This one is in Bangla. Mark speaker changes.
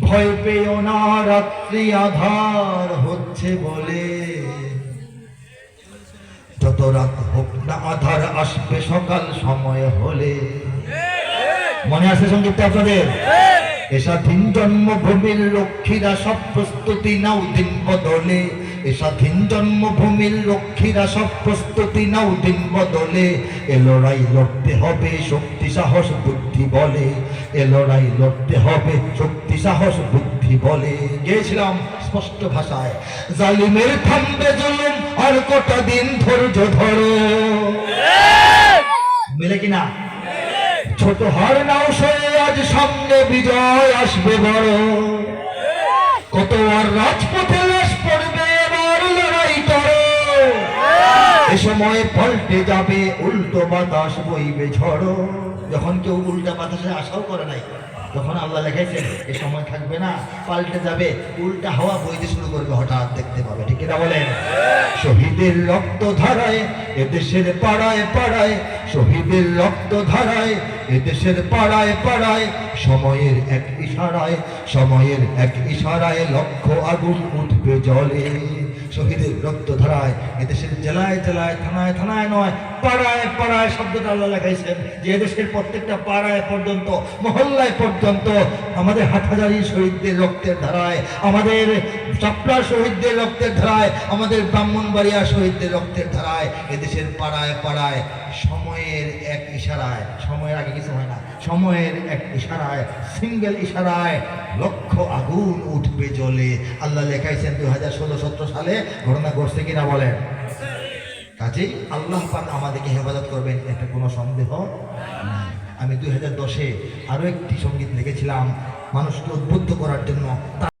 Speaker 1: ভয় পেও না, রাত্রি আধার হচ্ছে বলে। যত রাত হোক না, আধার আসবে সকাল সময় হলে। মনে আছে সঙ্গীতটা আপনাদের? এ স্বাধীন জন্মভূমির রক্ষীরা সব প্রস্তুতি নাও দিন বদলে। এ স্বাধীন জন্মভূমির রক্ষীরা সব প্রস্তুতি নাও দিন বদলে। এ লড়াই লড়তে হবে, শক্তি, সাহস, বুদ্ধি, বলে। এ লড়াই লড়তে হবে সাহস বুদ্ধি বলে গিয়েছিলাম স্পষ্ট ভাষায়, জালিমের থামবে জুলুম আর কটা দিন ধৈর্য ধরো। মিলে কিনা ছোট হার নাও সয়ে আজ সামনে বিজয় আসবে বড়। কত আর রাজপথে লাশ পড়বে এবার লড়াই করো এ সময় পাল্টে যাবে উল্টো বাতাস বইবে ঝড়ো। যখন কেউ উল্টা বাতাসে আশাও করে নাই তখন আল্লাহ লেখাইছেন এ সময় থাকবে না, পাল্টে যাবে, উল্টা হাওয়া বইতে শুরু করবে, হঠাৎ দেখতে পাবে। ঠিক না বলেন? শহীদের রক্ত ধারায়, এদেশের পাড়ায় পাড়ায়, শহীদের রক্ত ধারায়, এদেশের পাড়ায় পাড়ায়, সময়ের এক ইশারায়, সময়ের এক ইশারায় লক্ষ আগুন উঠবে জলে। শহীদের রক্ত ধারায়, এদেশের জেলায় জেলায়, থানায় থানায় নয়, পাড়ায় পাড়ায় শব্দটা আল্লাহ লেখাইছেন। যে এদেশের প্রত্যেকটা পাড়ায় পর্যন্ত, মহল্লায় পর্যন্ত আমাদের হাটহাজারি শহীদদের রক্তের ধারায়, আমাদের চাপড়া শহীদদের রক্তের ধারায়, আমাদের ব্রাহ্মণবাড়িয়া শহীদদের রক্তের ধারায়, এদেশের পাড়ায় পাড়ায় সময়ের এক ইশারায়, সময়ের আগে কিছু হয় না, সময়ের এক ইশারায়, সিঙ্গেল ইশারায় লক্ষ আগুন উঠবে জলে আল্লাহ লেখাইছেন দুই হাজার ষোলো সতেরো সালে ঘটনা ঘটছে কিনা বলেন। কাজেই আল্লাহ পাক আমাদেরকে হেফাজত করবেন এটা কোনো সন্দেহ নাই। আমি দুই হাজার দশে আরও একটি সংগীত লিখেছিলাম মানুষকে উদ্বুদ্ধ করার জন্য।